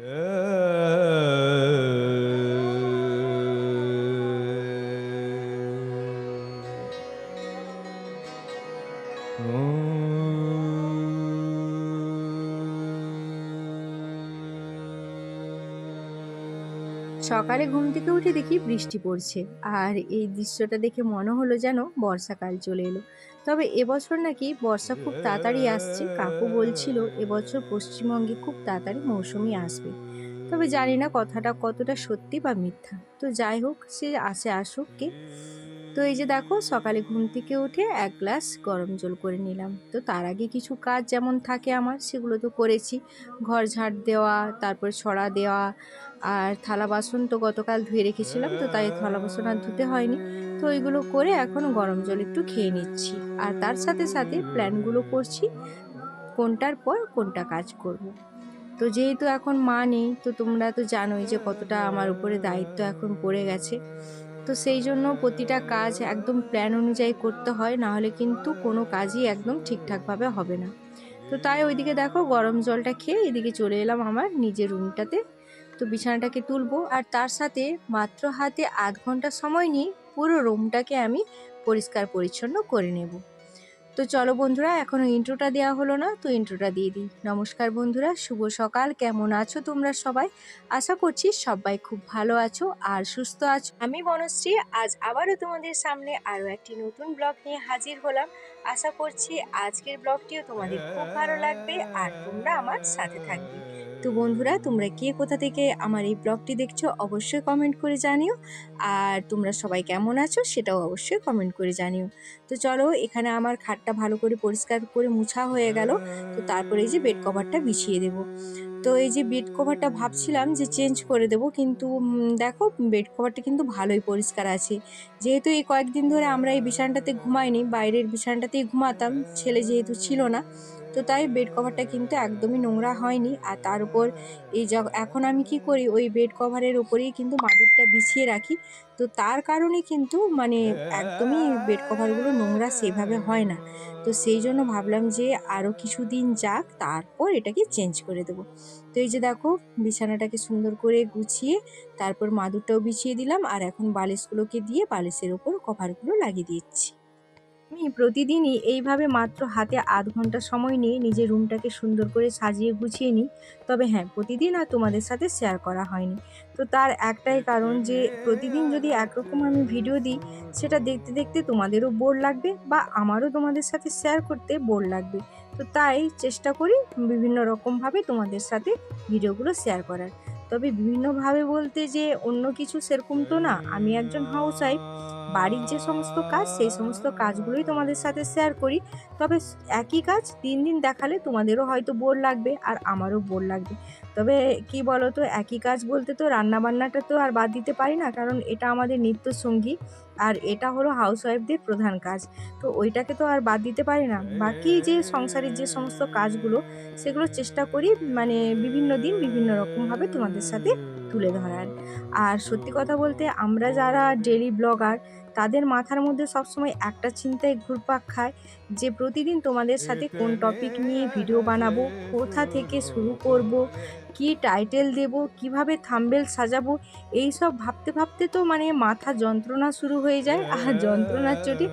Yeah. সকালে ঘুম থেকে উঠে দেখি বৃষ্টি পড়ছে। আর এই দৃশ্যটা দেখে মনে হলো যেন বর্ষাকাল চলে এলো। তবে এবছর নাকি বর্ষা খুব তাড়াতাড়ি আসছে, কাকু বলছিল এবছর পশ্চিমবঙ্গে খুব তাড়াতাড়ি মৌসুমি আসবে। তবে জানি না কথাটা কতটা সত্যি বা মিথ্যা। তো যাই হোক, সে আসে আসুক কে। তো এই যে দেখো, সকালে ঘুম থেকে উঠে এক গ্লাস গরম জল করে নিলাম। তো তার আগে কিছু কাজ যেমন থাকে আমার, সেগুলো তো করেছি। ঘর ঝাড় দেওয়া, তারপর ছড়া দেওয়া, আর থালা বাসন তো গতকাল ধুয়ে রেখেছিলাম, তো তাই থালা বাসন আর ধুতে হয়নি। তো ওইগুলো করে এখন গরম জল একটু খেয়ে নিচ্ছি। আর তার সাথে সাথে প্ল্যানগুলো করছি, কোনটার পর কোনটা কাজ করব। তো যেহেতু এখন মা নেই, তো তোমরা তো জানোই যে কতটা আমার উপরে দায়িত্ব এখন পড়ে গেছে। তো সেই জন্য প্রতিটা কাজ একদম প্ল্যান অনুযায়ী করতে হয় না হলে কিন্তু কোনো কাজই একদম ঠিকঠাকভাবে হবে না। তো তাই ওইদিকে দেখো গরম জলটা খেয়ে এদিকে চলে এলাম আমার নিজের রুমটাতে। তো বিছানাটাকে তুলবো আর তার সাথে মাত্র হাতে আধ ঘণ্টা সময় নিয়ে পুরো রুমটাকে আমি পরিষ্কার পরিচ্ছন্ন করে নেব। তো চলো বন্ধুরা এখনও ইন্ট্রোটা দেওয়া হলো না, তো ইন্ট্রোটা দিয়ে দিই। নমস্কার বন্ধুরা, শুভ সকাল, কেমন আছো তোমরা সবাই? আশা করছি সবাই খুব ভালো আছো আর সুস্থ আছো। আমি বনশ্রী, আজ আবারও তোমাদের সামনে আরও একটি নতুন ব্লগ নিয়ে হাজির হলাম। আশা করছি আজকের ব্লগটিও তোমাদের খুব ভালো লাগবে আর তোমরা আমার সাথে থাকবে। তো বন্ধুরা, তোমরা কে কোথা থেকে আমার এই ব্লগটি দেখছ অবশ্যই কমেন্ট করে জানিও। আর তোমরা সবাই কেমন আছো সেটাও অবশ্যই কমেন্ট করে জানিও। তো চলো, এখানে আমার খাটটা ভালো করে পরিষ্কার করে মুছা হয়ে গেল। তো তারপরে এই যে বেড কভারটা বিছিয়ে দেব। তো এই যে বেড কভারটা ভাবছিলাম যে চেঞ্জ করে দেব, কিন্তু দেখো বেড কভারটা কিন্তু ভালোই পরিষ্কার আছে। যেহেতু এই কয়েকদিন ধরে আমরা এই বিছানাটাতে ঘুমাইনি, বাইরের বিছানাটাতেই ঘুমাতাম, ছেলে যেহেতু ছিল না তো তাই বেড কভারটা কিন্তু একদমই নোংরা হয়নি। আর তার উপর এই এখন আমি কি করি, ওই বেড কভারের ওপরেই কিন্তু মাদুরটা বিছিয়ে রাখি। তো তার কারণে কিন্তু মানে একদমই বেড কভারগুলো নোংরা সেভাবে হয় না। তো সেই জন্য ভাবলাম যে আরও কিছুদিন যাক, তারপর এটাকে চেঞ্জ করে দেবো। তো এই যে দেখো, বিছানাটাকে সুন্দর করে গুছিয়ে তারপর মাদুরটাও বিছিয়ে দিলাম। আর এখন বালিশগুলোকে দিয়ে বালিশের ওপর কভারগুলো লাগিয়ে দিচ্ছি। আমি প্রতিদিনই এইভাবে মাত্র হাতে আধ ঘণ্টা সময় নিয়ে নিজের রুমটাকে সুন্দর করে সাজিয়ে গুছিয়ে নিই তবে হ্যাঁ প্রতিদিন আর তোমাদের সাথে শেয়ার করা হয়নি। তো তার একটাই কারণ যে, প্রতিদিন যদি একরকম আমি ভিডিও দিই, সেটা দেখতে দেখতে তোমাদেরও বোর লাগবে বা আমারও তোমাদের সাথে শেয়ার করতে বোর লাগবে। তো তাই চেষ্টা করি বিভিন্ন রকমভাবে তোমাদের সাথে ভিডিওগুলো শেয়ার করার। তবে বিভিন্নভাবে বলতে যে, অন্য কিছু সেরকম তো না। আমি একজন হাউস ওয়াইফ বাড়ির যে সমস্ত কাজ, সেই সমস্ত কাজগুলোই তোমাদের সাথে শেয়ার করি। তবে একই কাজ দিন দিন দেখালে তোমাদেরও হয়তো বোর লাগবে আর আমারও বোর লাগবে। তবে কি বলো তো একই কাজ বলতে তো রান্নাবান্নাটা তো আর বাদ দিতে পারি না, কারণ এটা আমাদের নিত্য সঙ্গী আর এটা হলো হাউসওয়াইফদের প্রধান কাজ। তো ওইটাকে তো আর বাদ দিতে পারি না। বাকি যে সংসারের যে সমস্ত কাজগুলো, সেগুলো চেষ্টা করি মানে বিভিন্ন দিন বিভিন্ন রকমভাবে তোমাদের সাথে তুলে ধরার আর সত্যি কথা বলতে আমরা যারা ডেলি ব্লগার তাদের মাথার মধ্যে সবসময় একটা চিন্তায় ঘুরপাক খায় যে প্রতিদিন তোমাদের সাথে কোন টপিক নিয়ে ভিডিও বানাবো, কোথা থেকে শুরু করব কি টাইটেল দেব কীভাবে থাম্বেল সাজাবো এই সব ভাবতে ভাবতে তো মানে মাথা যন্ত্রণা শুরু হয়ে যায়। আর যন্ত্রণার চোটে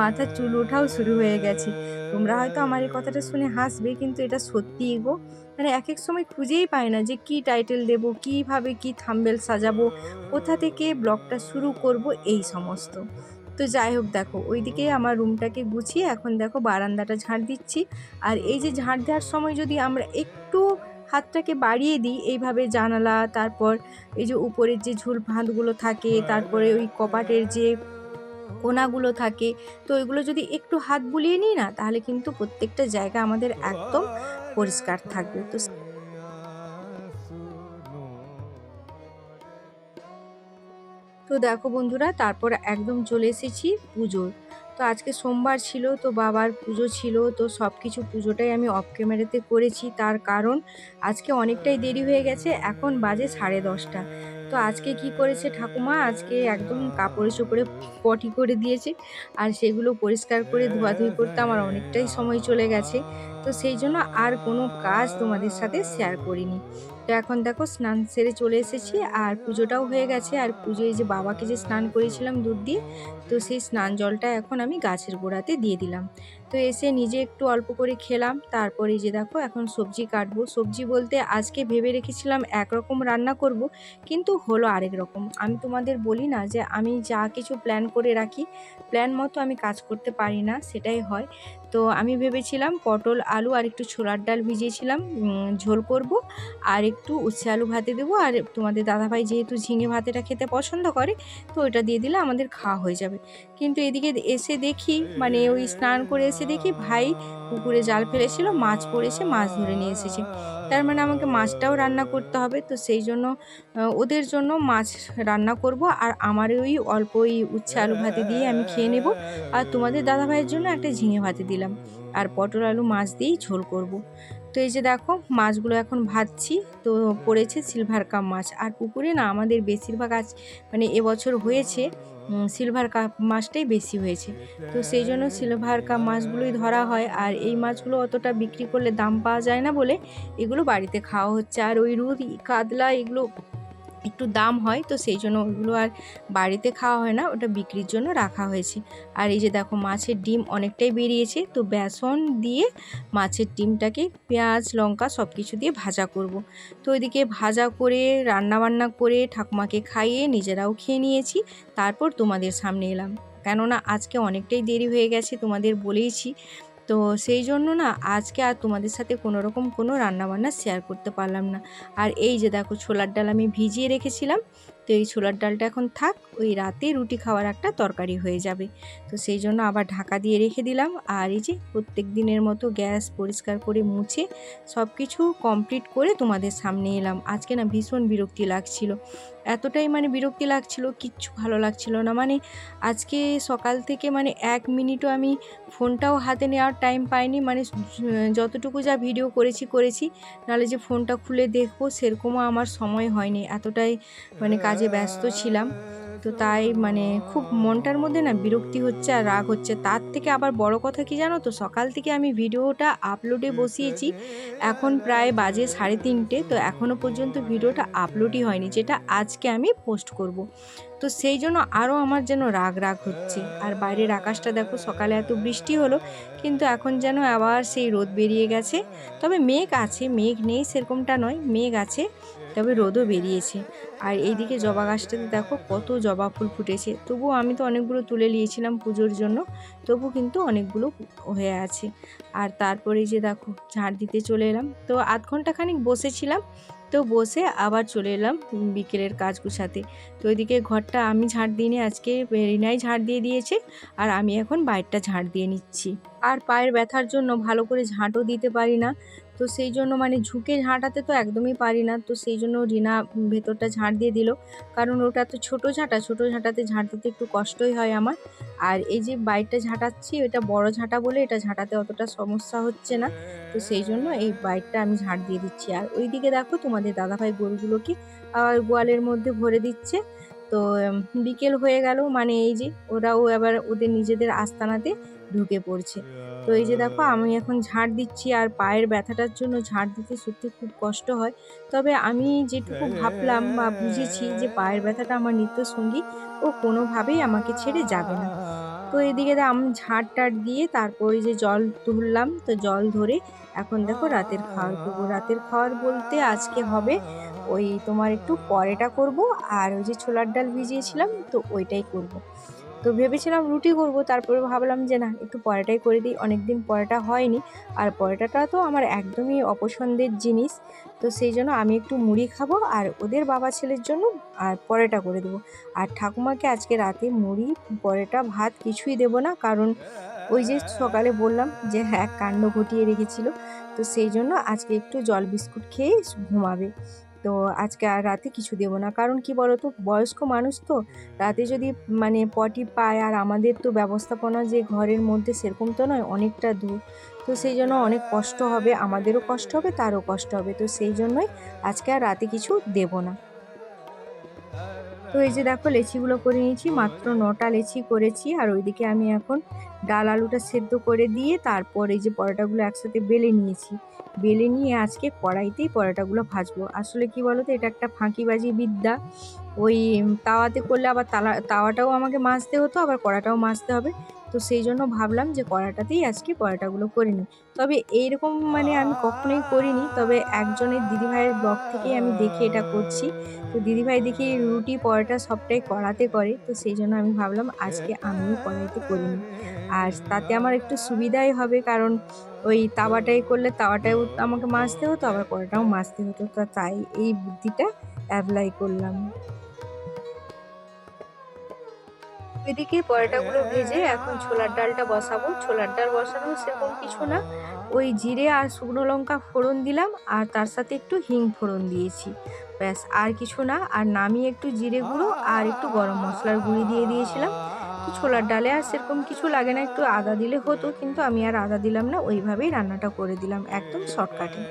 মাথা চুল ওঠাও শুরু হয়ে গেছে। তোমরা হয়তো আমার এই কথাটা শুনে হাসবে কিন্তু এটা সত্যিই গো। মানে এক এক সময় খুঁজেই পাই না যে কি টাইটেল দেব কীভাবে কি থাম্বেল সাজাবো কোথা থেকে ব্লগটা শুরু করব এই সমস্ত। তো যাই হোক দেখো ওইদিকে আমার রুমটাকে গুছিয়ে এখন দেখো বারান্দাটা ঝাঁট দিচ্ছি। আর এই যে ঝাঁট দেওয়ার সময় যদি আমরা একটু হাতটাকে বাড়িয়ে দিই এইভাবে জানালা তারপর এই যে উপরের যে ঝুল ভাঁধগুলো থাকে তারপরে ওই কপাটের যে কোনাগুলো থাকে তো ওইগুলো যদি একটু হাত বুলিয়ে নিই না তাহলে কিন্তু প্রত্যেকটা জায়গা আমাদের একদম পরিষ্কার থাকবে। তো তো দেখো বন্ধুরা তারপর একদম চলে এসেছি পুজোর। তো আজকে সোমবার ছিল, তো বাবার পুজো ছিল, তো সব কিছু পুজোটাই আমি অফ ক্যামেরাতে করেছি। তার কারণ আজকে অনেকটাই দেরি হয়ে গেছে, এখন বাজে সাড়ে দশটা। তো আজকে কি করেছে ঠাকুমা? আজকে একদম কাপড়ে চোপড়ে পটি করে দিয়েছে, আর সেগুলো পরিষ্কার করে ধোয়াধুয়ি করতে আমার অনেকটাই সময় চলে গেছে। তো সেই জন্য আর কোনো কাজ তোমাদের সাথে শেয়ার করিনি। তো এখন দেখো স্নান সেরে চলে এসেছি আর পুজোটাও হয়ে গেছে। আর পুজোয় যে বাবাকে যে স্নান করেছিলাম দুধ দিয়ে, তো সেই স্নান জলটা এখন আমি গাছের গোড়াতে দিয়ে দিলাম। তো এসে নিজে একটু অল্প করে খেলাম, তারপরে যে দেখো এখন সবজি কাটবো। সবজি বলতে আজকে ভেবে রেখেছিলাম একরকম রান্না করব, কিন্তু হলো আরেক রকম। আমি তোমাদের বলি না যে আমি যা কিছু প্ল্যান করে রাখি প্ল্যান মতো আমি কাজ করতে পারি না, সেটাই হয়। তো আমি ভেবেছিলাম পটল, আলু আর একটু ছোলার ডাল ভিজিয়েছিলাম ঝোল করব আর একটু উচ্ছে আলু ভাতে দেবো। আর তোমাদের দাদাভাই যেহেতু ঝিঙে ভাতেটা খেতে পছন্দ করে, তো ওইটা দিয়ে দিলে আমাদের খাওয়া হয়ে যাবে। কিন্তু এদিকে এসে দেখি মানে ওই স্নান করে এসে দেখি ভাই পুকুরে জাল ফেলেছিল, মাছ পড়েছে, মাছ ধরে নিয়ে এসেছে। তার মানে আমাকে মাছটাও রান্না করতে হবে, তো সেই জন্য ওদের জন্য মাছ রান্না করব আর আমার ওই অল্প ওই উচ্ছে আলু ভাতে দিয়ে আমি খেয়ে নেব আর তোমাদের দাদাভাইয়ের জন্য একটা ঝিঙে ভাতে দিলাম আর পটল আলু মাছ দিয়েই ঝোল করব। তো এই যে দেখো, মাছগুলো এখন ভাজছি। তো পড়েছে সিলভার কাপ মাছ। আর পুকুরে না আমাদের বেশিরভাগ আজ মানে এবছর হয়েছে সিলভার কাপ মাছটাই বেশি হয়েছে। তো সেই জন্য সিলভার কাপ মাছগুলোই ধরা হয়। আর এই মাছগুলো অতটা বিক্রি করলে দাম পাওয়া যায় না বলে এগুলো বাড়িতে খাওয়া হচ্ছে। আর ওই রুদ কাতলা এগুলো একটু দাম হয়, তো সেই জন্য ওইগুলো আর বাড়িতে খাওয়া হয় না, ওটা বিক্রির জন্য রাখা হয়েছে। আর এই যে দেখো মাছের ডিম অনেকটাই বেরিয়েছে, তো বেসন দিয়ে মাছের ডিমটাকে পেঁয়াজ, লঙ্কা সব কিছু দিয়ে ভাজা করব। তো ওইদিকে ভাজা করে রান্না বান্না করে ঠাকুমাকে খাইয়ে নিজেরাও খেয়ে নিয়েছি, তারপর তোমাদের সামনে এলাম। কেননা আজকে অনেকটাই দেরি হয়ে গেছে, তোমাদের বলেইছি। তো সেই জন্য না আজকে আর তোমাদের সাথে কোনো রকম কোনো রান্নাবান্না শেয়ার করতে পারলাম না। আর এই যে দেখো ছোলার ডাল আমি ভিজিয়ে রেখেছিলাম, তো এই ছোলার ডালটা এখন থাক, ওই রাতে রুটি খাওয়ার একটা তরকারি হয়ে যাবে। তো সেই জন্য আবার ঢাকা দিয়ে রেখে দিলাম, আর এই যে প্রত্যেক দিনের মতো গ্যাস পরিষ্কার করে মুছে সব কিছু কমপ্লিট করে তোমাদের সামনে এলাম। আজকে না ভীষণ বিরক্তি লাগছিল। এতটাই মানে বিরক্তি লাগছিল, কিচ্ছু ভালো লাগছিল না। মানে আজকে সকাল থেকে মানে এক মিনিটও আমি ফোনটাও হাতে নেওয়ার টাইম পাইনি। মানে যতটুকু যা ভিডিও করেছি করেছি। নাহলে যে ফোনটা খুলে দেখব, সেরকমও আমার সময় হয়নি। এতটাই মানে কাজে ব্যস্ত ছিলাম। তো তাই মানে খুব মনটার মধ্যে না বিরক্তি হচ্ছে আর রাগ হচ্ছে। তার থেকে আবার বড় কথা কি জানো তো? সকাল থেকে আমি ভিডিওটা আপলোডে বসিয়েছি। এখন প্রায় বাজে সাড়ে তিনটে, তো এখনও পর্যন্ত ভিডিওটা আপলোডই হয়নি, যেটা আজকে আমি পোস্ট করব। তো সেই জন্য আরও আমার যেন রাগ রাগ হচ্ছে। আর বাইরের আকাশটা দেখো, সকালে এত বৃষ্টি হলো, কিন্তু এখন যেন আবার সেই রোদ বেরিয়ে গেছে। তবে মেঘ আছে, মেঘ নেই সেরকমটা নয়, মেঘ আছে। তবে রোদও বেরিয়েছে। আর এইদিকে জবা গাছটাতে দেখো কত জবা ফুল ফুটেছে। তবুও আমি তো অনেকগুলো তুলে নিয়েছিলাম পুজোর জন্য, তবু কিন্তু অনেকগুলো হয়ে আছে। আর তারপরে যে দেখো ঝাড় দিতে চলে এলাম। তো আধ ঘণ্টা খানিক বসেছিলাম, তো বসে আবার চলে এলাম বিকেলের কাজ গুছাতে তো ওইদিকে ঘরটা আমি ঝাড় দিইনি, আজকে রিনাই ঝাড় দিয়ে দিয়েছে, আর আমি এখন বাইরটা ঝাড় দিয়ে নিচ্ছি। আর পায়ের ব্যথার জন্য ভালো করে ঝাঁটও দিতে পারি না তো সেই জন্য মানে ঝুঁকে ঝাঁটাতে তো একদমই পারি না। তো সেই জন্য রিনা ভেতরটা ঝাঁট দিয়ে দিল। কারণ ওটা তো ছোটো ঝাঁটা, ছোটো ঝাঁটাতে ঝাঁট দিতে একটু কষ্টই হয় আমার। আর এই যে বাইকটা ঝাঁটাচ্ছি, এটা বড় ঝাঁটা বলে এটা ঝাঁটাতে অতটা সমস্যা হচ্ছে না। তো সেই জন্য এই বাইকটা আমি ঝাঁট দিয়ে দিচ্ছি। আর ওইদিকে দেখো তোমাদের দাদাভাই গরুগুলোকে আবার গোয়ালের মধ্যে ভরে দিচ্ছে। তো বিকেল হয়ে গেল। মানে এই যে ওরাও এবার ওদের নিজেদের আস্তানাতে ঢুকে পড়ছে। তো এই যে দেখো, আমি এখন ঝাড় দিচ্ছি আর পায়ের ব্যথাটার জন্য ঝাড় দিতে সত্যি খুব কষ্ট হয়। তবে আমি যেটুকু ভাবলাম বা বুঝেছি যে পায়ের ব্যথাটা আমার নিত্য সঙ্গী ও কোনোভাবেই আমাকে ছেড়ে যাবে না। তো এদিকে আমি ঝাড় টাড় দিয়ে তারপরে যে জল তুললাম। তো জল ধরে এখন দেখো রাতের খাওয়ার রাতের খাওয়ার বলতে আজকে হবে ওই তোমার একটু পরেটা করব, আর ওই যে ছোলার ডাল ভিজিয়েছিলাম, তো ওইটাই করব। তো ভেবেছিলাম রুটি করব, তারপরে ভাবলাম যে না, একটু পরোটাই করে দিই অনেক দিন পরোটা হয়নি। আর পরোটাটা তো আমার একদমই অপছন্দের জিনিস, তো সেই জন্য আমি একটু মুড়ি খাব, আর ওদের বাবা ছেলের জন্য, আর পরোটা করে দেবো। আর ঠাকুমাকে আজকে রাতে মুড়ি, পরোটা, ভাত কিছুই দেবো না, কারণ ওই যে সকালে বললাম যে হ্যাঁ কাণ্ড ঘটিয়ে রেখেছিল, তো সেই জন্য আজকে একটু জল বিস্কুট খেয়ে ঘুমাবে। তো আজকে আর রাতে কিছু দেবো না। কারণ কি তো বয়স্ক মানুষ তো, রাতে যদি মানে পটি পায় আর আমাদের তো ব্যবস্থাপনা যে ঘরের মধ্যে সেরকম তো নয়, অনেকটা দূর। তো সেই জন্য অনেক কষ্ট হবে, আমাদেরও কষ্ট হবে, তারও কষ্ট হবে। তো সেই জন্যই আজকে আর রাতে কিছু দেবো না। তো এই যে দেখো লেচিগুলো করে নিয়েছি, মাত্র নটা লেচি করেছি। আর ওইদিকে আমি এখন ডাল আলুটা সেদ্ধ করে দিয়ে তারপর এই যে পরোটাগুলো একসাথে বেলে নিয়েছি। বেলে নিয়ে আজকে কড়াইতেই পরোটাগুলো ভাজবো। আসলে কি বলো তো এটা একটা ফাঁকিবাজি বিদ্যা। ওই তাওয়াতে করলে আবার তালা, তাওয়াটাও আমাকে মাজতে হতো, আবার কড়াটাও মাজতে হবে। তো সেই জন্য ভাবলাম যে কড়াটাতেই আজকে পরোটাগুলো করে নিই। তবে এইরকম মানে আমি কখনোই করিনি, তবে একজনের দিদিভাইয়ের ব্লগ থেকেই আমি দেখে এটা করছি। তো দিদিভাই দেখি রুটি পরোটা সবটাই কড়াতে করে, তো সেই জন্য আমি ভাবলাম আজকে আমিও কড়াইতে করে নিই। আর তাতে আমার একটু সুবিধাই হবে, কারণ ওই তাওয়াটাই করলে তাওয়াটাও আমাকে মাজতে হতো, আবার কড়াটাও মাজতে হতো, তা তাই এই বুদ্ধিটা অ্যাপ্লাই করলাম। এদিকে পরোটাগুলো ভেজে এখন ছোলার ডালটা বসাবো। ছোলার ডাল বসানো সেরকম কিছু না। ওই জিরে আর শুকনো লঙ্কা ফোড়ন দিলাম আর তার সাথে একটু হিং ফোড়ন দিয়েছি। ব্যাস আর কিছু না। আর নামিয়ে একটু জিরে গুঁড়ো আর একটু গরম মশলার গুঁড়ি দিয়ে দিয়েছিলাম। তো ছোলার ডালে আর সেরকম কিছু লাগে না। একটু আদা দিলে হতো কিন্তু আমি আর আদা দিলাম না। ওইভাবেই রান্নাটা করে দিলাম একদম শর্টকাটে।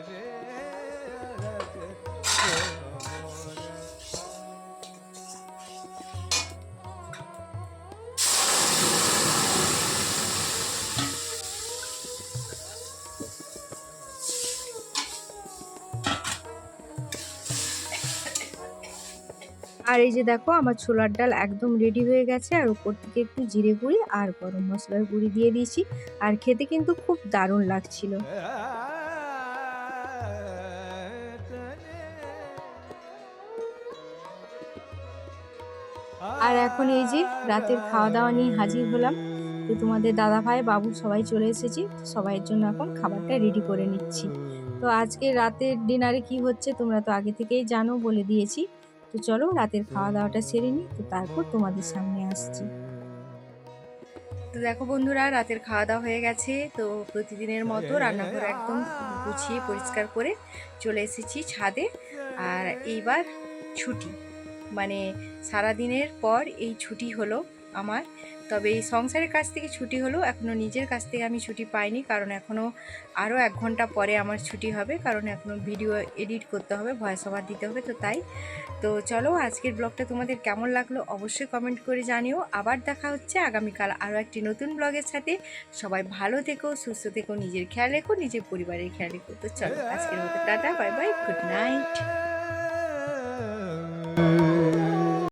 আর এই যে দেখো, আমার ছোলার ডাল একদম রেডি হয়ে গেছে, আর উপর থেকে একটু জিরে গুঁড়ি আর গরম মশলার গুঁড়ি দিয়ে দিয়েছি। আর খেতে কিন্তু খুব দারুণ লাগছিল। আর এখন এই যে রাতের খাওয়া দাওয়া নিয়ে হাজির হলাম। তো তোমাদের দাদা ভাই বাবু সবাই চলে এসেছি। সবাইয়ের জন্য এখন খাবারটা রেডি করে নিচ্ছি। তো আজকে রাতের ডিনারে কি হচ্ছে তোমরা তো আগে থেকেই জানো বলে দিয়েছি। তো চলো রাতের খাওয়া দাওয়াটা সেরে নিই তো তারপর তোমাদের সামনে আসছি। তো দেখো বন্ধুরা রাতের খাওয়া দাওয়া হয়ে গেছে তো প্রতিদিনের মতো রান্নাঘর একদম গুছিয়ে পরিষ্কার করে চলে এসেছি ছাদে। আর এইবার ছুটি মানে সারাদিনের পর এই ছুটি হলো আমার। তবে এই সংসারের কাছ থেকে ছুটি হলো এখনও নিজের কাছ থেকে আমি ছুটি পাইনি, কারণ এখনও আরও এক ঘণ্টা পরে আমার ছুটি হবে, কারণ এখনও ভিডিও এডিট করতে হবে, ভয়েস ওভার দিতে হবে তো তাই। তো চলো আজকের ব্লগটা তোমাদের কেমন লাগল অবশ্যই কমেন্ট করে জানিও। আবার দেখা হচ্ছে আগামীকাল আরও একটি নতুন ব্লগের সাথে। সবাই ভালো থেকো, সুস্থ থেকো, নিজের খেয়াল রেখো, নিজের পরিবারের খেয়াল রেখো। তো চলো আজকের মতো tata bye bye good night